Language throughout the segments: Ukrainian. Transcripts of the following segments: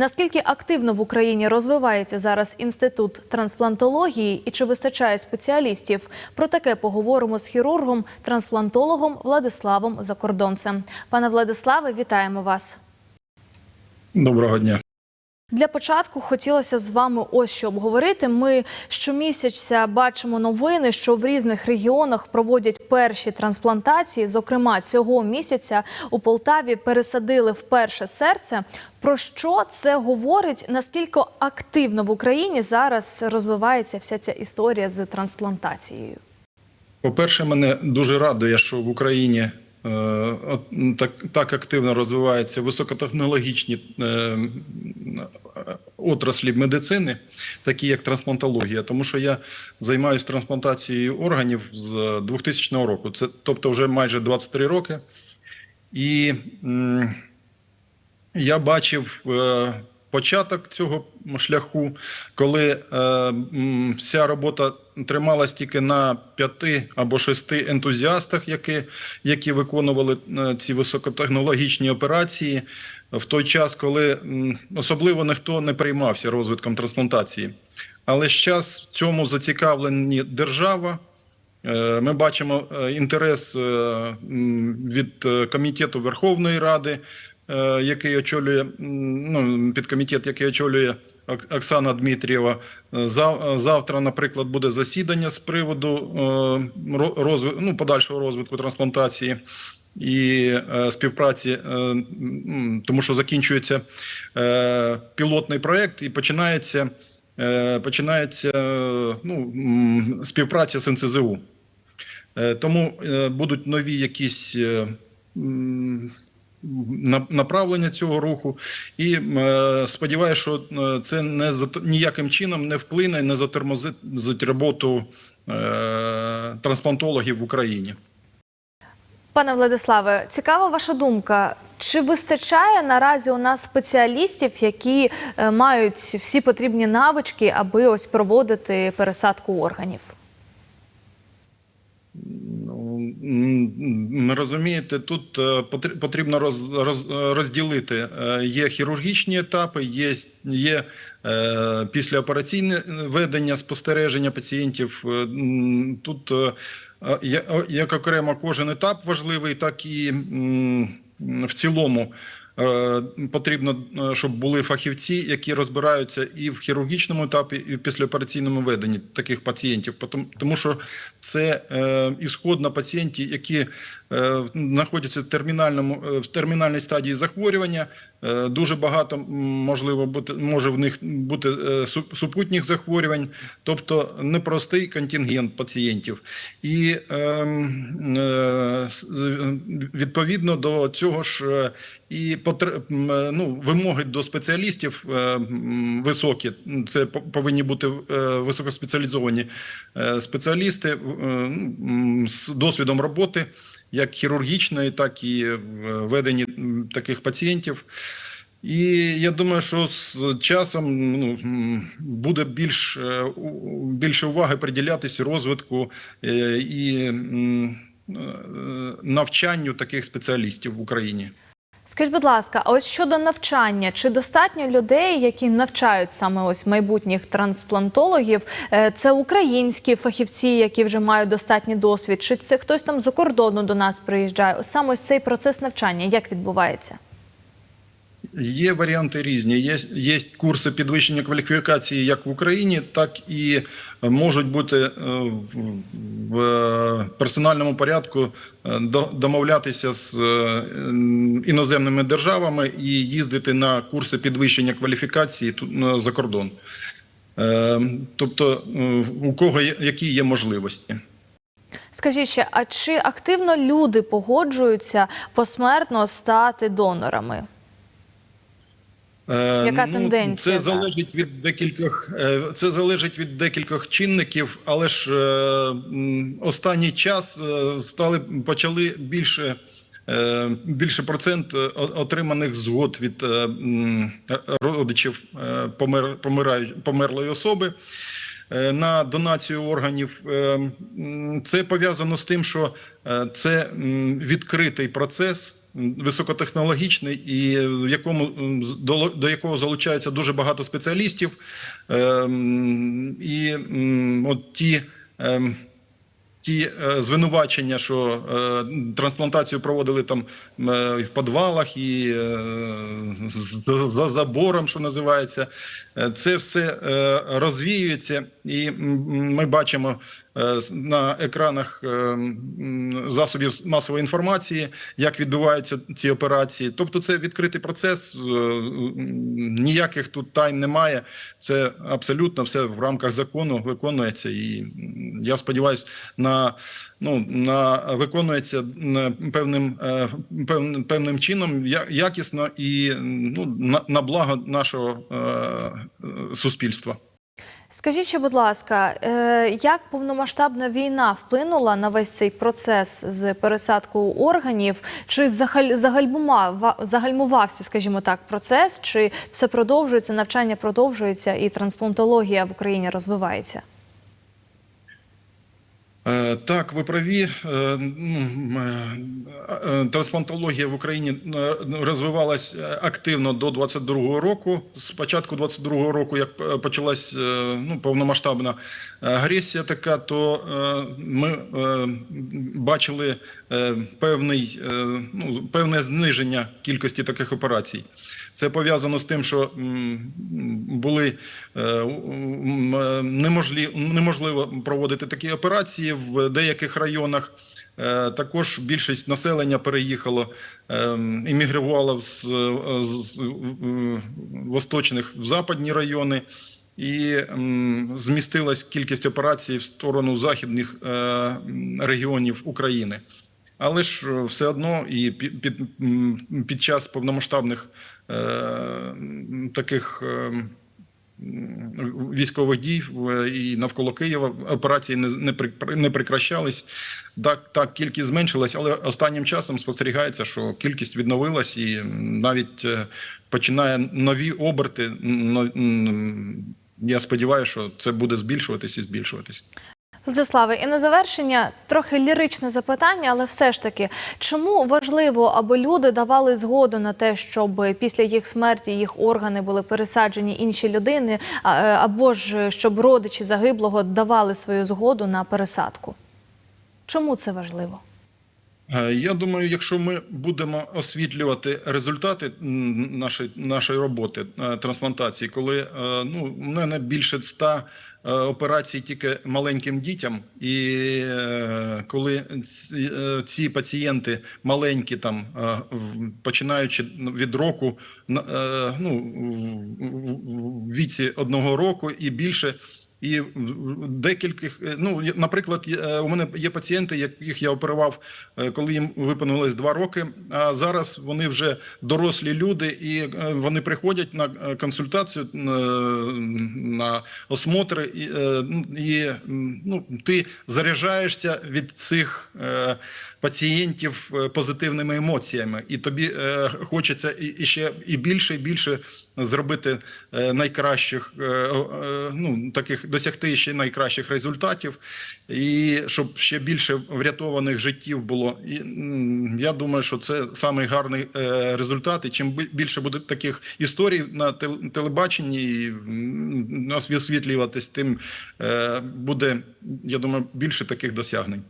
Наскільки активно в Україні розвивається зараз інститут трансплантології і чи вистачає спеціалістів? Про таке поговоримо з хірургом, трансплантологом Владиславом Закордонцем. Пане Владиславе, вітаємо вас. Доброго дня. Для початку хотілося з вами ось що обговорити. Ми щомісяця бачимо новини, що в різних регіонах проводять перші трансплантації. Зокрема, цього місяця у Полтаві пересадили вперше серце. Про що це говорить? Наскільки активно в Україні зараз розвивається вся ця історія з трансплантацією? По-перше, мене дуже радує, що в Україні так, так активно розвиваються високотехнологічні е, отраслі медицини, такі як трансплантологія, тому що я займаюся трансплантацією органів з 2000 року. Це тобто вже майже 23 роки. І м, я бачив е, початок цього шляху, коли е, вся робота трималась тільки на п'яти або шести ентузіастах, які, які виконували е, ці високотехнологічні операції в той час, коли особливо ніхто не приймався розвитком трансплантації. Але зараз в цьому зацікавлені держава. Е, Ми бачимо е, інтерес від комітету Верховної Ради, який очолює ну, підкомітет, який очолює Оксана Дмитрієва. Е, е, Завтра, наприклад, буде засідання з приводу е, ну, подальшого розвитку трансплантації і е, співпраці, е, тому що закінчується е, пілотний проєкт і починається. Е, Починається е, ну, співпраця з НЦЗУ. Е, Тому е, будуть нові якісь е, направлення цього руху. І е, сподіваюся, що е, це не ніяким чином не вплине, не затормозить роботу е, трансплантологів в Україні. Пане Владиславе, цікава ваша думка. Чи вистачає наразі у нас спеціалістів, які мають всі потрібні навички, аби ось проводити пересадку органів? Ну, м, розумієте, тут е, потрібно роз, роз, розділити. Е, Є хірургічні етапи, є, є е, післяопераційне ведення спостереження пацієнтів. Е, Тут е, е, е, як окремо кожен етап важливий, так і в цілому. Е, Потрібно, е, щоб були фахівці, які розбираються і в хірургічному етапі, і в післяопераційному веденні таких пацієнтів. Тому що це е, ісходно пацієнти, які е, знаходяться в термінальному е, в термінальній стадії захворювання. Е, дуже багато можливо бути може в них бути е, супутніх захворювань, тобто непростий контингент пацієнтів. І ем, е, е, відповідно до цього ж е, і е, ну, вимоги до спеціалістів е, високі. Це повинні бути е, високоспеціалізовані е, спеціалісти е, з досвідом роботи, як хірургічної, так і в веденні таких пацієнтів. І я думаю, що з часом ну, буде більш, е, більше уваги приділятися розвитку е, і е, навчанню таких спеціалістів в Україні. Скажіть, будь ласка, а ось щодо навчання, чи достатньо людей, які навчають саме ось майбутніх трансплантологів? Е, Це українські фахівці, які вже мають достатній досвід, чи це хтось там за кордону до нас приїжджає? Ось саме ось цей процес навчання, як відбувається? Є варіанти різні. Є, є курси підвищення кваліфікації як в Україні, так і можуть бути е, в, е, персональному порядку е, домовлятися з іноземними державами і їздити на курси підвищення кваліфікації за кордон. Тобто, у кого які є можливості. Скажіть ще, а чи активно люди погоджуються посмертно стати донорами? Е, Яка ну, тенденція Це залежить від декількох. е, Це залежить від декількох чинників, але ж е, останній час стали почали більше. Більше процент отриманих згод від родичів помер, помирають, померлої особи на донацію органів. Це пов'язано з тим, що це відкритий процес. Високотехнологічний і в якому до, якого залучається дуже багато спеціалістів. Ем, І от ті. ем, Ті е, звинувачення, що е, трансплантацію проводили там е, в підвалах і за забором, що називається, це все е, розвіюється, і ми бачимо е, на екранах е, засобів масової інформації, як відбуваються ці операції. Тобто, це відкритий процес, е, ніяких тут тайн немає. Це абсолютно все в рамках закону виконується. І я сподіваюся, на ну на виконується певним е, певним, певним чином якісно і ну на, на благо нашого е, е, суспільства. Скажіть, будь ласка, е, як повномасштабна війна вплинула на весь цей процес з пересадкою органів? Чи загаль- загальмувався, скажімо так, процес? Чи все продовжується, навчання продовжується і трансплантологія в Україні розвивається? Е, Так, ви праві. Е, ну, е, Трансплантологія в Україні розвивалась активно до 22-го року. З початку 22-го року, як почалась ну, повномасштабна агресія, така, то ми бачили певний, ну, певне зниження кількості таких операцій. Це пов'язано з тим, що були е, е, неможливо проводити такі операції в деяких районах. Е, Також більшість населення переїхало, іммігрувало з, з е, восточних в западні райони. І змістилась кількість операцій в сторону західних регіонів України. Але ж все одно і під, під, під час повномасштабних таких е, військових дій і навколо Києва операції не, не, не прикращались. Так, так, кількість зменшилась, але останнім часом спостерігається, що кількість відновилась і навіть е, починає нові оберти. Я сподіваюся, що це буде збільшуватись і збільшуватись. Владиславе, і на завершення трохи ліричне запитання, але все ж таки, чому важливо, аби люди давали згоду на те, щоб після їх смерті їх органи були пересаджені інші людини, е, або ж щоб родичі загиблого давали свою згоду на пересадку? Чому це важливо? Е, Я думаю, якщо ми будемо освітлювати результати нашої нашої роботи е, трансплантації, коли ну в мене більше ста е, операцій тільки маленьким дітям, і е, коли ці, е, пацієнти маленькі, там е, починаючи від року, е, ну в віці одного року і більше. І декількох, е, ну наприклад, е, у мене є пацієнти, яких я оперував, е, коли їм виповнилось два роки. А зараз вони вже дорослі люди, і вони приходять на консультацію на осмотри, і, ну, і ну, ти заряджаєшся від цих пацієнтів е, позитивними емоціями, і тобі е, хочеться і, ще і більше, і більше зробити е, найкращих, ну таких досягти ще найкращих результатів, і щоб ще більше врятованих життів було. І я думаю, що це самий гарний результат. І чим більше буде таких історій на тел- телебаченні і нас висвітлюватись, тим буде, я думаю, більше таких досягнень.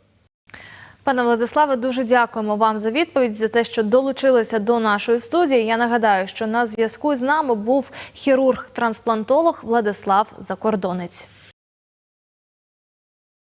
Пане Владиславе, дуже дякуємо вам за відповідь за те, що долучилися до нашої студії. Я нагадаю, що на зв'язку з нами був хірург-трансплантолог Владислав Закордонець.